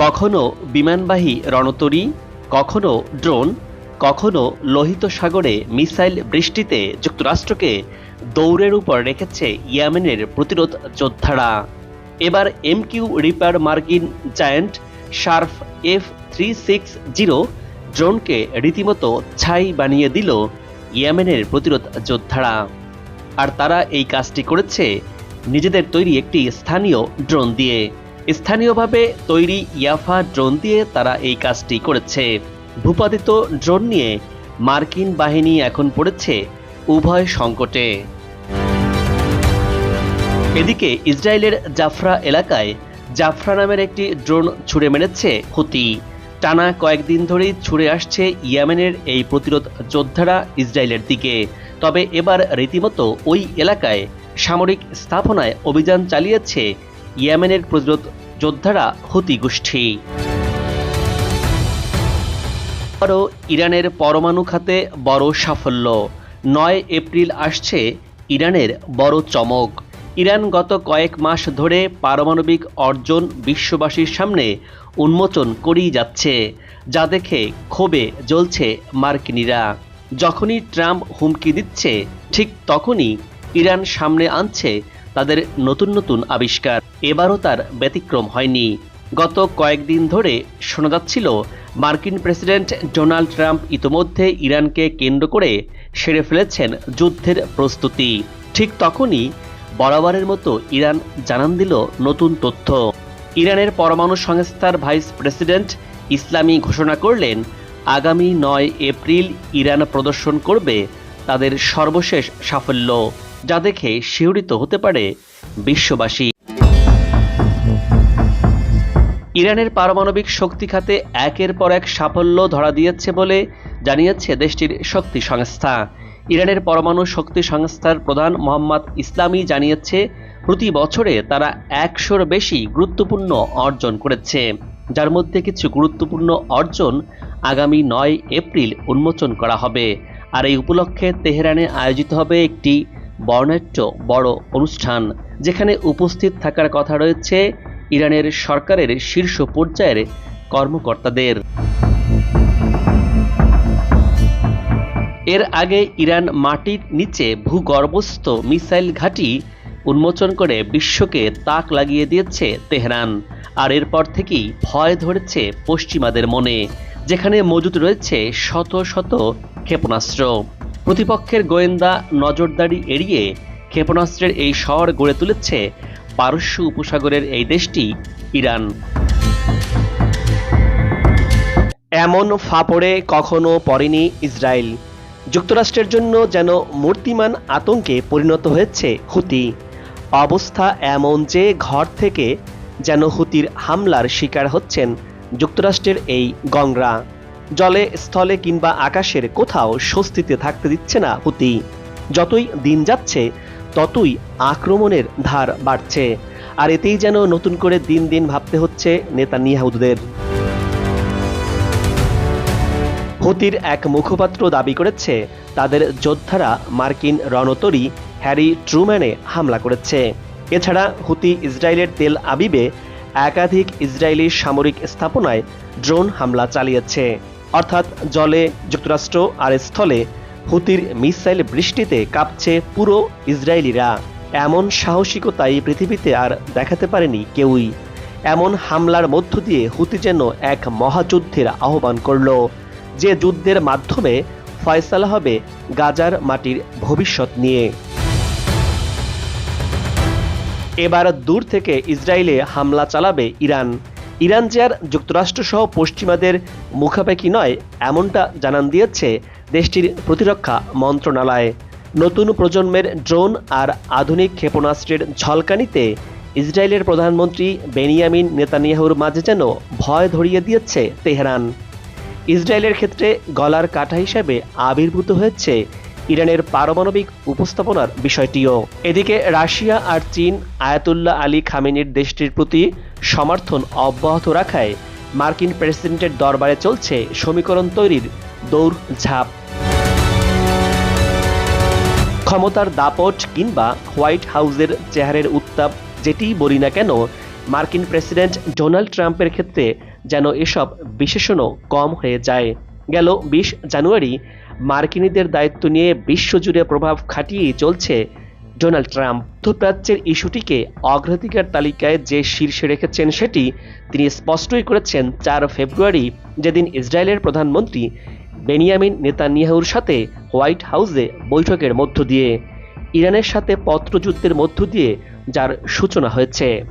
কখনো বিমানবাহী রণতরী, কখনো ড্রোন, কখনো লোহিত সাগরে মিসাইল বৃষ্টিতে যুক্তরাষ্ট্রকে দৌড়ের উপর রেখেছে ইয়েমেনের প্রতিরোধ যোদ্ধারা। এবার এমকিউ রিপার মার্কিন জায়ান্ট শার্ফ এফ থ্রি সিক্স জিরো ড্রোনকে রীতিমতো ছাই বানিয়ে দিল ইয়েমেনের প্রতিরোধ যোদ্ধারা। আর তারা এই কাজটি করেছে নিজেদের তৈরি একটি স্থানীয় ড্রোন দিয়ে। স্থানীয়ভাবে তৈরি ইয়াফা ড্রোন দিয়ে তারা এই কাজটি করেছে। ভূপাতিত ড্রোন নিয়ে মার্কিন বাহিনী এখন পড়েছে উভয় সংকটে। এদিকে ইসরায়েলের জাফরা এলাকায় জাফরা নামের একটি ড্রোন ছুড়ে মেরেছে হুতি। টানা কয়েকদিন ধরেই ছুড়ে আসছে ইয়ামেনের এই প্রতিরোধ যোদ্ধারা ইসরায়েলের দিকে। তবে এবার রীতিমতো ওই এলাকায় সামরিক স্থাপনায় অভিযান চালিয়েছে ইয়েমেনের প্রতিরোধ যোদ্ধারা হুতি গোষ্ঠী আরও ইরানের পরমাণু খাতে বড় সাফল্য। নয় এপ্রিল আসছে ইরানের বড় চমক। ইরান গত কয়েক মাস ধরে পারমাণবিক অর্জন বিশ্ববাসীর সামনে উন্মোচন করেই যাচ্ছে, যা দেখে ক্ষোভে জ্বলছে মার্কিনীরা। যখনই ট্রাম্প হুমকি দিচ্ছে, ঠিক তখনই ইরান সামনে আনছে তাদের নতুন নতুন আবিষ্কার। এবারও তার ব্যতিক্রম হয়নি। গত কয়েকদিন ধরে শোনা যাচ্ছিল, মার্কিন প্রেসিডেন্ট ডোনাল্ড ট্রাম্প ইতোমধ্যে ইরানকে কেন্দ্র করে সেরে ফেলেছেন যুদ্ধের প্রস্তুতি। ঠিক তখনই বরাবরের মতো ইরান জানান দিল নতুন তথ্য। ইরানের পরমাণু সংস্থার ভাইস প্রেসিডেন্ট ইসলামী ঘোষণা করলেন, আগামী নয় এপ্রিল ইরান প্রদর্শন করবে তাদের সর্বশেষ সাফল্য। যা দেখে শিহরিত হতে পারে বিশ্ববাসী। ইরানের পারমাণবিক শক্তি খাতে একের পর এক সাফল্য ধরা দিয়েছে বলে জানিয়েছে দেশটির শক্তি সংস্থা। ইরানের পরমাণু শক্তি সংস্থার প্রধান মোহাম্মদ ইসলামী জানিয়েছে, প্রতি বছরে তারা একশোর বেশি গুরুত্বপূর্ণ অর্জন করেছে, যার মধ্যে কিছু গুরুত্বপূর্ণ অর্জন আগামী নয় এপ্রিল উন্মোচন করা হবে। আর এই উপলক্ষে তেহরানে আয়োজিত হবে একটি বর্ণাঢ্য বড় অনুষ্ঠান, যেখানে উপস্থিত থাকার কথা রয়েছে ইরানের সরকারের শীর্ষ পর্যায়ের কর্মকর্তাদের। এর আগে ইরান মাটির নিচে ভূগর্ভস্থ মিসাইল ঘাঁটি উন্মোচন করে বিশ্বকে তাক লাগিয়ে দিয়েছে তেহরান, আর এরপর থেকেই ভয় ধরেছে পশ্চিমাদের মনে, যেখানে মজুদ রয়েছে শত শত ক্ষেপণাস্ত্র। প্রতিপক্ষের গোয়েন্দা নজরদারি এড়িয়ে ক্ষেপণাস্ত্রের এই শহর গড়ে তুলেছে পারস্য উপসাগরের এই দেশটি, ইরান। এমন ফাপড়ে কখনো পড়েনি ইসরায়েল। যুক্তরাষ্ট্রের জন্য যেন মূর্তিমান আতঙ্কে পরিণত হয়েছে হুতি। অবস্থা এমন যে ঘর থেকে যেন হুতির হামলার শিকার হচ্ছেন যুক্তরাষ্ট্রের এই গংরা। জলে, স্থলে কিংবা আকাশের কোথাও স্বস্তিতে থাকতে দিচ্ছে না হুতি যতই দিন যাচ্ছে, ততই আক্রমণের ধার বাড়ছে। আর এতেই যেন নতুন করে দিন দিন ভাবতে হচ্ছে নেতানিয়াহুদের হুতির এক মুখপাত্র দাবি করেছে, তাদের যোদ্ধারা মার্কিন রণতরী হ্যারি ট্রুম্যানে হামলা করেছে। এছাড়া হুতি ইসরায়েলের তেল আবিবে একাধিক ইসরায়েলি সামরিক স্থাপনায় ড্রোন হামলা চালিয়েছে। অর্থাৎ জলে যুক্তরাষ্ট্র আর স্থলে হুতির মিসাইল বৃষ্টিতে কাঁপছে পুরো ইসরায়েলিরা। এমন সাহসিকতাই পৃথিবীতে আর দেখাতে পারেনি কেউই। এমন হামলার মধ্য দিয়ে হুতি যেন এক মহাযুদ্ধের আহ্বান করল, যে যুদ্ধের মাধ্যমে ফয়সালা হবে গাজার মাটির ভবিষ্যৎ নিয়ে। এবার দূর থেকে ইসরায়েলে হামলা চালাবে ইরান। ইরান যে আর যুক্তরাষ্ট্রসহ পশ্চিমাদের মুখাপেক্ষি নয়, এমনটা জানান দিয়েছে দেশটির প্রতিরক্ষা মন্ত্রণালয়। নতুন প্রজন্মের ড্রোন আর আধুনিক ক্ষেপণাস্ত্রের ঝলকানিতে ইসরায়েলের প্রধানমন্ত্রী বেনিয়ামিন নেতানিয়াহুর মাঝে যেন ভয় ধরিয়ে দিয়েছে তেহরান। ইসরায়েলের ক্ষেত্রে গলার কাটা হিসেবে আবির্ভূত হয়েছে ইরানের পারমাণবিক উপস্থাপনার বিষয়টিও। এদিকে রাশিয়া আর চীন আয়াতুল্লাহ আলী খামেনির দেশটির প্রতি সমর্থন অব্যাহত রাখায় মার্কিন প্রেসিডেন্টের দরবারে চলছে সমীকরণ তৈরির দৌড় ঝাঁপ ক্ষমতার দাপট কিংবা হোয়াইট হাউসের চেহারের উত্তাপ যেটিই বলি না কেন, মার্কিন প্রেসিডেন্ট ডোনাল্ড ট্রাম্পের ক্ষেত্রে যেন এসব বিশেষণও কম হয়ে যায়। গেল বিশ জানুয়ারি মার্কিনীদের দায়িত্ব নিয়ে বিশ্বজুড়ে প্রভাব খাটিয়েই চলছে ডোনাল্ড ট্রাম্প। মধ্যপ্রাচ্যের ইস্যুটিকে অগ্রাধিকার তালিকায় যে শীর্ষে রেখেছেন সেটি তিনি স্পষ্টই করেছেন চার ফেব্রুয়ারি, যেদিন ইসরায়েলের প্রধানমন্ত্রী বেনিয়ামিন নেতানিয়াহুর সাথে হোয়াইট হাউসে বৈঠকের মধ্য দিয়ে। ইরানের সাথে পত্রযুদ্ধের মধ্য দিয়ে যার সূচনা হয়েছে।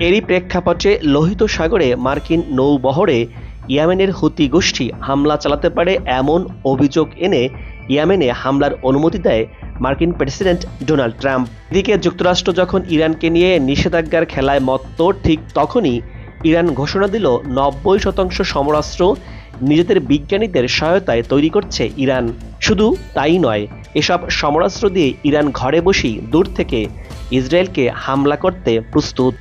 এরই প্রেক্ষাপটে লোহিত সাগরে মার্কিন নৌবহরে ইয়েমেনের হুতি গোষ্ঠী হামলা চালাতে পারে এমন অভিযোগ এনে ইয়ামেনে হামলার অনুমতি দেয় মার্কিন প্রেসিডেন্ট ডোনাল্ড ট্রাম্প। এদিকে যুক্তরাষ্ট্র যখন ইরানকে নিয়ে নিষেধাজ্ঞার খেলায় মত্ত, ঠিক তখনই ইরান ঘোষণা দিল নব্বই শতাংশ সমরাস্ত্র নিজেদের বিজ্ঞানীদের সহায়তায় তৈরি করছে ইরান। শুধু তাই নয়, এসব সমরাস্ত্র দিয়ে ইরান ঘরে বসেই দূর থেকে ইসরায়েলকে হামলা করতে প্রস্তুত।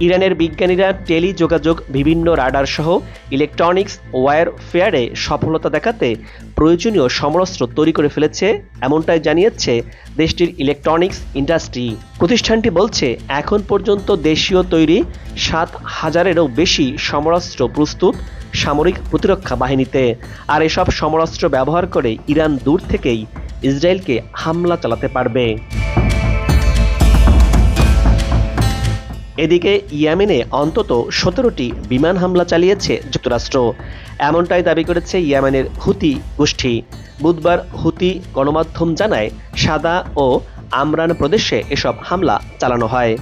ইরানের বিজ্ঞানীরা টেলি যোগাযোগ বিভিন্ন রাডার সহ ইলেকট্রনিক্স ওয়্যারফেয়ারে সফলতা দেখাতে প্রয়োজনীয় সমরাস্ত্র তৈরি করে ফেলেছে, এমনটাই জানিয়েছে দেশটির ইলেকট্রনিক্স ইন্ডাস্ট্রি। প্রতিষ্ঠানটি বলছে, এখন পর্যন্ত দেশীয় তৈরি সাত হাজারেরও বেশি সমরাস্ত্র প্রস্তুত সামরিক প্রতিরক্ষা বাহিনীতে। আর এসব সমরাস্ত্র ব্যবহার করে ইরান দূর থেকেই ইসরায়েলকে হামলা চালাতে পারবে। এদিকে ইয়েমেনে অন্তত সতেরোটি বিমান হামলা চালিয়েছে যুক্তরাষ্ট্র। এমনটাই দাবি করেছে ইয়ামেনের হুতি গোষ্ঠী। বুধবার হুতি গণমাধ্যম জানায়, সাদা ও আমরান প্রদেশে এসব হামলা চালানো হয়।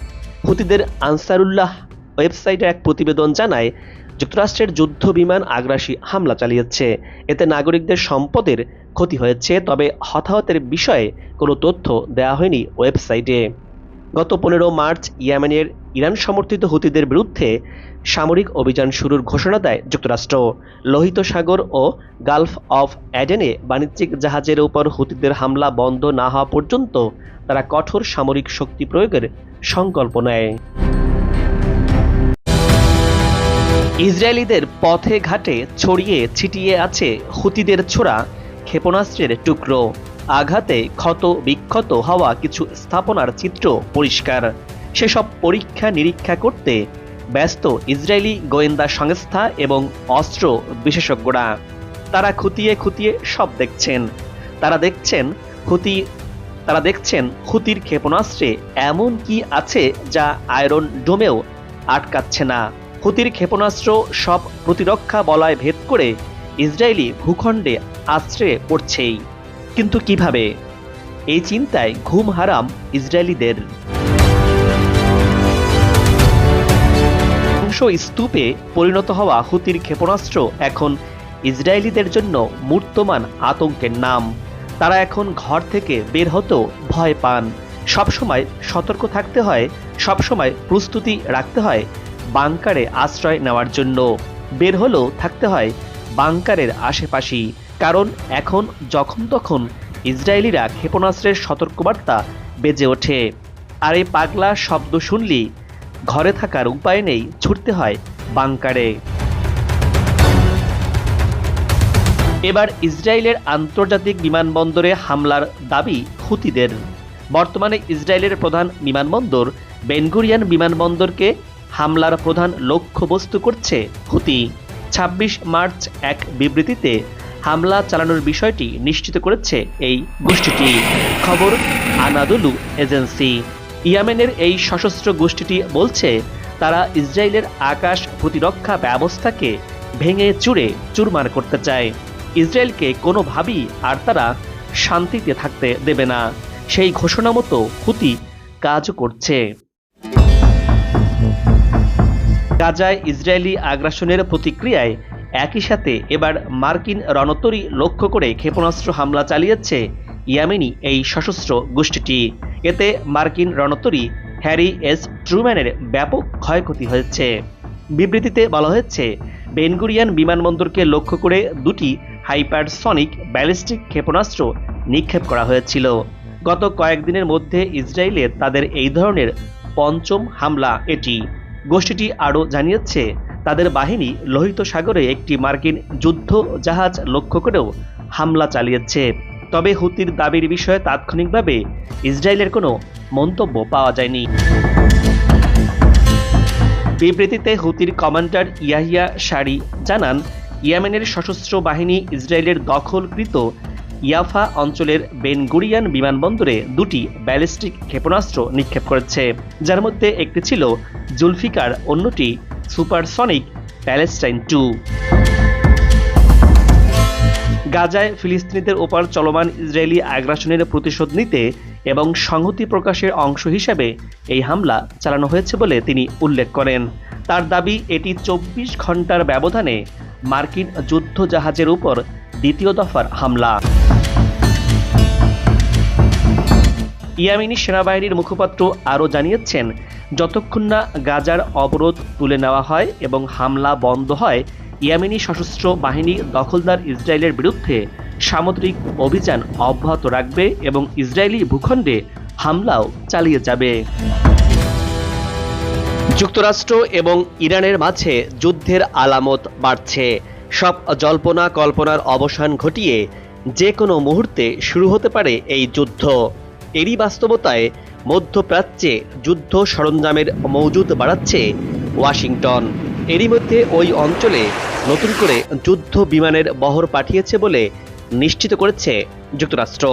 হুতিদের আনসারুল্লাহ ওয়েবসাইটে এক প্রতিবেদন জানায়, যুক্তরাষ্ট্রের যুদ্ধ বিমান আগ্রাসী হামলা চালিয়েছে। এতে নাগরিকদের সম্পদের ক্ষতি হয়েছে, তবে হতাহতের বিষয়ে কোনো তথ্য দেওয়া হয়নি ওয়েবসাইটে। গত পনেরো মার্চ ইয়েমেনের ইরান সমর্থিত হুতিদের বিরুদ্ধে সামরিক অভিযান শুরুর ঘোষণা দেয় যুক্তরাষ্ট্র। লোহিত সাগর ও গালফ অফ অ্যাডেনে বাণিজ্যিক জাহাজের উপর হুতিদের হামলা বন্ধ না হওয়া পর্যন্ত তারা কঠোর সামরিক শক্তি প্রয়োগের সংকল্প নেয়। ইসরায়েলিদের পথে ঘাটে ছড়িয়ে ছিটিয়ে আছে হুতিদের ছোড়া ক্ষেপণাস্ত্রের টুকরো। আঘাতে ক্ষত, বিক্ষত হওয়া কিছু স্থাপনার চিত্র পরিষ্কার। সেসব পরীক্ষা নিরীক্ষা করতে ব্যস্ত ইসরায়েলি গোয়েন্দা সংস্থা এবং অস্ত্র বিশেষজ্ঞরা। তারা খুতিয়ে খুতিয়ে সব দেখছেন। তারা দেখছেন হুতি তারা দেখছেন হুতির ক্ষেপণাস্ত্রে এমন কি আছে যা আয়রন ডোমেও আটকাচ্ছে না। হুতির ক্ষেপণাস্ত্র সব প্রতিরক্ষা বলয় ভেদ করে ইসরায়েলি ভূখণ্ডে আশ্রয়ে পড়ছেই। কিন্তু কীভাবে? এই চিন্তায় ঘুম হারাম ইসরায়েলিদের। ধ্বংস স্তূপে পরিণত হওয়া হুতির ক্ষেপণাস্ত্র এখন ইসরায়েলিদের জন্য মূর্তমান আতঙ্কের নাম। তারা এখন ঘর থেকে বের হতেও ভয় পান। সবসময় সতর্ক থাকতে হয়, সবসময় প্রস্তুতি রাখতে হয় বাংকারে আশ্রয় নেওয়ার জন্য। বের হলেও থাকতে হয় বাংকারের আশেপাশেই। কারণ এখন যখন তখন ইসরায়েলিরা ক্ষেপণাস্ত্রের সতর্কবার্তা বেজে ওঠে। আর এই পাগলা শব্দ শুনলি ঘরে থাকার উপায় নেই, ছুটতে হয় বাংকারে। এবার ইসরায়েলের আন্তর্জাতিক বিমানবন্দরে হামলার দাবি হুতিদের। বর্তমানে ইসরায়েলের প্রধান বিমানবন্দর বেনগুরিয়ান বিমানবন্দরকে হামলার প্রধান লক্ষ্যবস্তু করছে হুতি। ছাব্বিশ মার্চ এক বিবৃতিতে হামলা চালানোর বিষয়টি নিশ্চিত করেছে এই গোষ্ঠীটি। খবর, আনাদুলু এজেন্সি। ইয়ামেনের এই সশস্ত্র গোষ্ঠীটি বলছে, তারা ইসরায়েলের আকাশ প্রতিরক্ষা ব্যবস্থাকে ভেঙে চুরে চুরমার করতে চায়। ইসরায়েলকে কোনোভাবেই আর তারা শান্তিতে থাকতে দেবে না। সেই ঘোষণা মতো হুতি কাজ করছে। গাজায় ইসরায়েলি আগ্রাসনের প্রতিক্রিয়ায় একই সাথে এবার মার্কিন রণতরী লক্ষ্য করে ক্ষেপণাস্ত্র হামলা চালিয়েছে ইয়ামেনি এই সশস্ত্র গোষ্ঠীটি। এতে মার্কিন রণতরী হ্যারি এস ট্রুম্যানের ব্যাপক ক্ষয়ক্ষতি হয়েছে। বিবৃতিতে বলা হয়েছে বেনগুরিয়ান বিমানবন্দরকে লক্ষ্য করে দুটি হাইপারসনিক ব্যালিস্টিক ক্ষেপণাস্ত্র নিক্ষেপ করা হয়েছিল। গত কয়েকদিনের মধ্যে ইসরায়েলে তাদের এই ধরনের পঞ্চম হামলা এটি। গোষ্ঠীটি আরও জানিয়েছে তাদের বাহিনী লোহিত সাগরে একটি মার্কিন যুদ্ধ জাহাজ লক্ষ্য করেও হামলা চালিয়েছে। তবে হুতির দাবির বিষয়ে তাৎক্ষণিকভাবে ইসরায়েলের কোনো মন্তব্য পাওয়া যায়নি। বিবৃতিতে হুতির কমান্ডার ইয়াহিয়া শাড়ি জানান, ইয়ামেনের সশস্ত্র বাহিনী ইসরায়েলের দখলকৃত ইয়াফা অঞ্চলের বেনগুরিয়ান বিমানবন্দরে দুটি ব্যালিস্টিক ক্ষেপণাস্ত্র নিক্ষেপ করেছে, যার মধ্যে একটি ছিল জুলফিকার, অন্যটি সুপারসনিক প্যালেস্টাইন টু গাজায় ফিলিস্তিনিদের ওপর চলমান ইসরায়েলি আগ্রাসনের প্রতিশোধ নিতে এবং সংহতি প্রকাশের অংশ হিসেবে এই হামলা চালানো হয়েছে বলে তিনি উল্লেখ করেন। তার দাবি, এটি চব্বিশ ঘণ্টার ব্যবধানে মার্কিন যুদ্ধ জাহাজের উপর দ্বিতীয় দফার হামলা। ইয়ামিনী সেনাবাহিনীর মুখপাত্র আরও জানিয়েছেন, যতক্ষণ না গাজার অবরোধ তুলে নেওয়া হয় এবং হামলা বন্ধ হয়, ইয়ামিনী সশস্ত্র বাহিনী দখলদার ইসরায়েলের বিরুদ্ধে সামুদ্রিক অভিযান অব্যাহত রাখবে এবং ইসরায়েলি ভূখণ্ডে হামলাও চালিয়ে যাবে। যুক্তরাষ্ট্র এবং ইরানের মাঝে যুদ্ধের আলামত বাড়ছে। সব জল্পনা কল্পনার অবসান ঘটিয়ে যে কোনো মুহূর্তে শুরু হতে পারে এই যুদ্ধ। এরই বাস্তবতায় মধ্যপ্রাচ্যে যুদ্ধ সরঞ্জামের মজুদ বাড়াচ্ছে ওয়াশিংটন। এরই মধ্যে ওই অঞ্চলে নতুন করে যুদ্ধ বিমানের বহর পাঠিয়েছে বলে নিশ্চিত করেছে যুক্তরাষ্ট্র।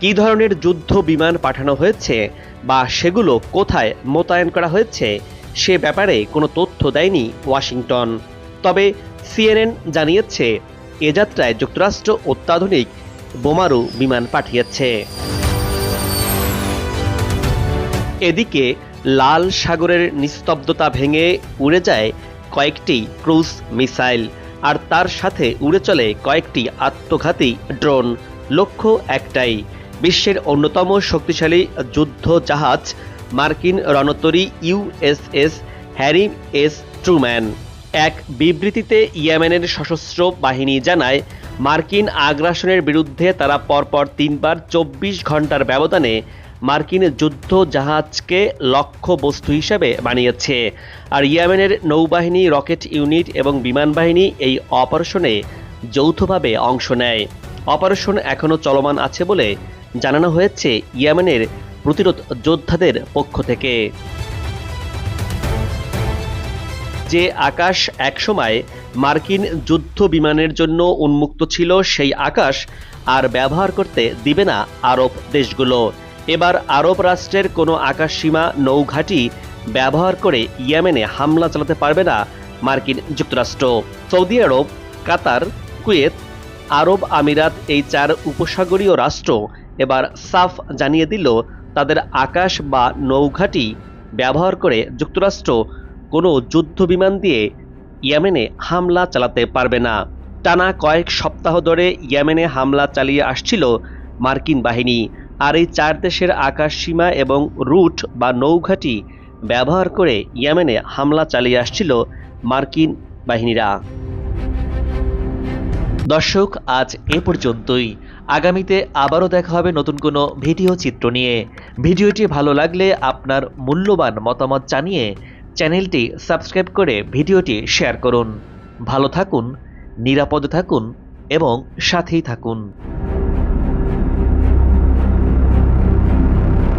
কী ধরনের যুদ্ধ বিমান পাঠানো হয়েছে বা সেগুলো কোথায় মোতায়েন করা হয়েছে সে ব্যাপারে কোনো তথ্য দেয়নি ওয়াশিংটন। তবে সিএনএন জানিয়েছে, এ যাত্রায় যুক্তরাষ্ট্র অত্যাধুনিক বোমারু বিমান পাঠিয়েছে। এদিকে লাল সাগরের নিস্তব্ধতা ভেঙে উড়ে যায় কয়েকটি ক্রুজ মিসাইল, আর তার সাথে উড়ে চলে কয়েকটি আত্মঘাতী ড্রোন, লক্ষ্য একটাই, বিশ্বের অন্যতম শক্তিশালী যুদ্ধ জাহাজ মার্কিন রণতরী ইউএসএস হ্যারি এস ট্রুম্যান। এক বিবৃতিতে ইয়েমেনের সশস্ত্র বাহিনী জানায়, মার্কিন আগ্রাসনের বিরুদ্ধে তারা পরপর তিনবার চব্বিশ ঘণ্টার ব্যবধানে মার্কিন যুদ্ধ জাহাজকে লক্ষ্য বস্তু হিসেবে বানিয়েছে। আর ইয়েমেনের নৌবাহিনী, রকেট ইউনিট এবং বিমান বাহিনী এই অপারেশনে যৌথভাবে অংশ নেয়। অপারেশন এখনও চলমান আছে বলে জানানো হয়েছে ইয়েমেনের প্রতিরোধ যোদ্ধাদের পক্ষ থেকে। যে আকাশ একসময় মার্কিন যুদ্ধ বিমানের জন্য উন্মুক্ত ছিল, সেই আকাশ আর ব্যবহার করতে দিবে না আরব দেশগুলো। এবার আরব রাষ্ট্রের কোনো আকাশসীমা নৌঘাঁটি ব্যবহার করে ইয়েমেনে হামলা চালাতে পারবে না মার্কিন যুক্তরাষ্ট্র। সৌদি আরব, কাতার, কুয়েত, আরব আমিরাত এই চার উপসাগরীয় রাষ্ট্র এবার সাফ জানিয়ে দিল তাদের আকাশ বা নৌঘাঁটি ব্যবহার করে যুক্তরাষ্ট্র কোনো যুদ্ধ বিমান দিয়ে ইয়েমেনে হামলা চালাতে পারবে না। টানা কয়েক সপ্তাহ ধরে ইয়েমেনে হামলা চালিয়ে আসছিল মার্কিন বাহিনী। আর এই চার দেশের আকাশ সীমা এবং রুট বা নৌঘাঁটি ব্যবহার করে ইয়েমেনে হামলা চালিয়ে আসছিল মার্কিন বাহিনীরা। দর্শক, আজ এ পর্যন্তই। আগামীতে আবারও দেখা হবে নতুন কোনো ভিডিও চিত্র নিয়ে। ভিডিওটি ভালো লাগলে আপনার মূল্যবান মতামত জানিয়ে চ্যানেলটি সাবস্ক্রাইব করে ভিডিওটি শেয়ার করুন। ভালো থাকুন, নিরাপদে থাকুন এবং সাথেই থাকুন।